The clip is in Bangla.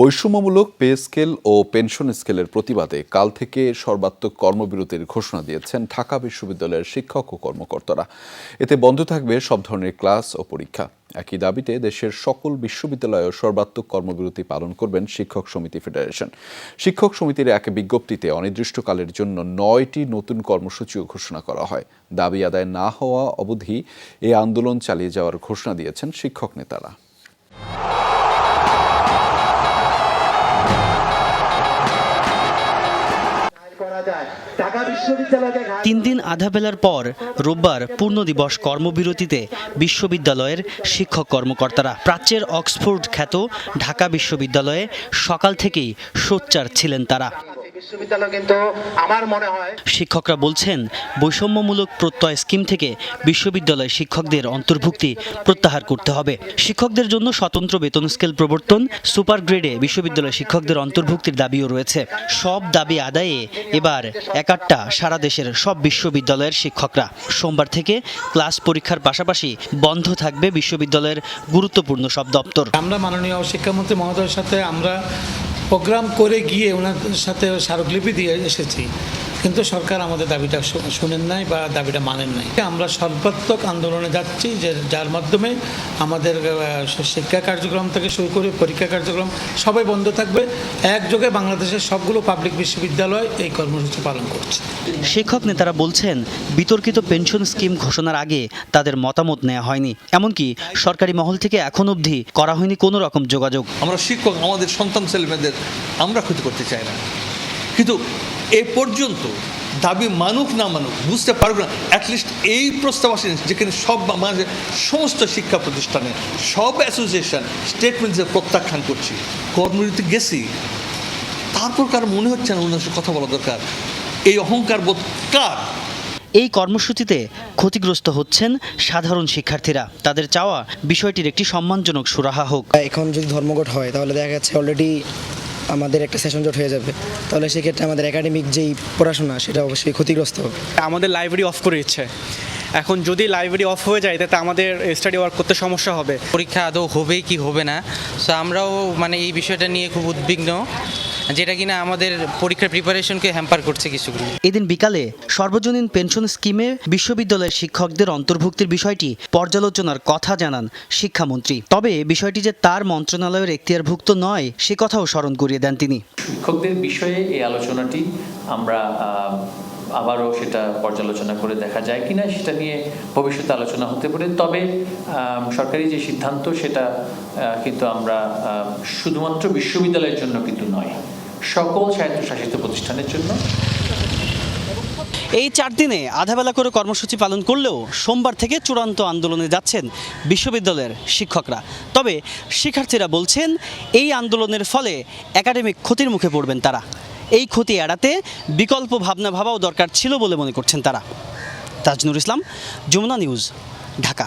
বৈষম্যমূলক পে স্কেল ও পেনশন স্কেলের প্রতিবাদে কাল থেকে সর্বাত্মক কর্মবিরতির ঘোষণা দিয়েছেন ঢাকা বিশ্ববিদ্যালয়ের শিক্ষক ও কর্মকর্তারা। এতে বন্ধ থাকবে সব ধরনের ক্লাস ও পরীক্ষা। একই দাবিতে দেশের সকল বিশ্ববিদ্যালয়েও সর্বাত্মক কর্মবিরতি পালন করবেন শিক্ষক সমিতি ফেডারেশন। শিক্ষক সমিতির এক বিজ্ঞপ্তিতে অনির্দিষ্টকালের জন্য নয়টি নতুন কর্মসূচিও ঘোষণা করা হয়। দাবি আদায় না হওয়া অবধি এই আন্দোলন চালিয়ে যাওয়ার ঘোষণা দিয়েছেন শিক্ষক নেতারা। তিন দিন আধা বেলার পর রোববার পূর্ণ দিবস কর্মবিরতিতে বিশ্ববিদ্যালয়ের শিক্ষক কর্মকর্তারা প্রাচ্যের অক্সফোর্ড খ্যাত ঢাকা বিশ্ববিদ্যালয়ে সকাল থেকেই সোচ্চার ছিলেন তারা। বিশ্ববিদ্যালয় কিন্তু আমার মনে হয় শিক্ষকরা বলছেন বৈষম্যমূলক প্রত্যয় স্কিম থেকে বিশ্ববিদ্যালয় শিক্ষকদের অন্তর্ভুক্তি প্রত্যাহার করতে হবে। শিক্ষকদের জন্য স্বতন্ত্র বেতন স্কেল প্রবর্তন সুপার গ্রেডে বিশ্ববিদ্যালয় শিক্ষকদের অন্তর্ভুক্তির দাবিও রয়েছে। সব দাবি আদায়ে এবার একাট্টা সারা দেশের সব বিশ্ববিদ্যালয়ের শিক্ষকরা। সোমবার থেকে ক্লাস পরীক্ষার পাশাপাশি বন্ধ থাকবে বিশ্ববিদ্যালয়ের গুরুত্বপূর্ণ সব দপ্তর। আমরা মাননীয় শিক্ষামন্ত্রী মহোদয়ের সাথে আমরা প্রোগ্রাম করে গিয়ে ওনার সাথে স্মারকলিপি দিয়ে এসেছি। কিন্তু সরকার আমাদের দাবিটা শুনেন নাই বা দাবিটা মানেন নাই। আমরা সর্বাত্মক আন্দোলনে যাচ্ছি যে যার মাধ্যমে আমাদের শিক্ষা কার্যক্রম থেকে শুরু করে পরীক্ষা কার্যক্রম সবাই বন্ধ থাকবে। একযোগে বাংলাদেশের সবগুলো পাবলিক বিশ্ববিদ্যালয় এই কর্মসূচি পালন করছে। শিক্ষক নেতারা বলছেন বিতর্কিত পেনশন স্কিম ঘোষণার আগে তাদের মতামত নেওয়া হয়নি। এমনকি সরকারি মহল থেকে এখন অবধি করা হয়নি কোনো রকম যোগাযোগ। আমরা শিক্ষক আমাদের সন্তান ছেলেমেয়েদের আমরা ক্ষতি করতে চাই না। কিন্তু এ পর্যন্ত দাবি মানুক না মানুক বুঝতে পারবে না অ্যাটলিস্ট এই প্রস্তাব আসেন যেখানে সব মানে সমস্ত শিক্ষা প্রতিষ্ঠানে সব অ্যাসোসিয়েশন স্টেটমেন্টে প্রত্যাখ্যান করছি কর্মরীতি গেছি তারপর কার মনে হচ্ছে না ওনার কথা বলা দরকার? এই অহংকার বোধ কার? এই কর্মসূচিতে ক্ষতিগ্রস্ত হচ্ছেন সাধারণ শিক্ষার্থীরা। তাদের চাওয়া বিষয়টির একটি সম্মানজনক সুরাহা হোক। এখন যদি ধর্মঘট হয় তাহলে দেখা যাচ্ছে অলরেডি আমাদের একটা সেশন জট হয়ে যাবে। তাহলে সেক্ষেত্রে আমাদের একাডেমিক যেই পড়াশোনা সেটা অবশ্যই ক্ষতিগ্রস্ত হবে। আমাদের লাইব্রেরি অফ করে দিচ্ছে। এখন যদি লাইব্রেরি অফ হয়ে যায় তাতে আমাদের স্টাডি ওয়ার্ক করতে সমস্যা হবে। পরীক্ষা আদৌ হবে কি হবে না? সো আমরাও মানে এই বিষয়টা নিয়ে খুব উদ্বিগ্ন। যেটা কিনা আমাদের পরীক্ষার প্রিপারেশনকে হ্যাম্পার করছে কিছুগুলো। এদিন বিকালে সর্বজনীন পেনশন স্কিমে বিশ্ববিদ্যালয়ের শিক্ষকদের অন্তর্ভুক্তির বিষয়টি পর্যালোচনার কথা জানান শিক্ষামন্ত্রী। তবে বিষয়টি যে তার মন্ত্রণালয়ের এখতিয়ারভুক্ত নয় সে কথাও স্মরণ করিয়ে দেন তিনি। শিক্ষকদের বিষয়ে এই আলোচনাটি আমরা আহ, আবারও সেটা পর্যালোচনা করে দেখা যায় কিনা সেটা নিয়ে ভবিষ্যতে আলোচনা হতে পারে। তবে সরকারি যে সিদ্ধান্ত সেটা আহ, কিন্তু আমরা আহ, শুধুমাত্র বিশ্ববিদ্যালয়ের জন্য কিন্তু নয় সকল স্বায়ত্তশাসিত প্রতিষ্ঠানের জন্য। এই চার দিনে আধাবেলা করে কর্মসূচি পালন করলেও সোমবার থেকে চূড়ান্ত আন্দোলনে যাচ্ছেন বিশ্ববিদ্যালয়ের শিক্ষকরা। তবে শিক্ষার্থীরা বলছেন, এই আন্দোলনের ফলে একাডেমিক ক্ষতির মুখে পড়বেন তারা। এই ক্ষতি এড়াতে বিকল্প ভাবনা ভাবাও দরকার ছিল বলে মনে করছেন তারা। তাজনুর ইসলাম, যমুনা নিউজ, ঢাকা।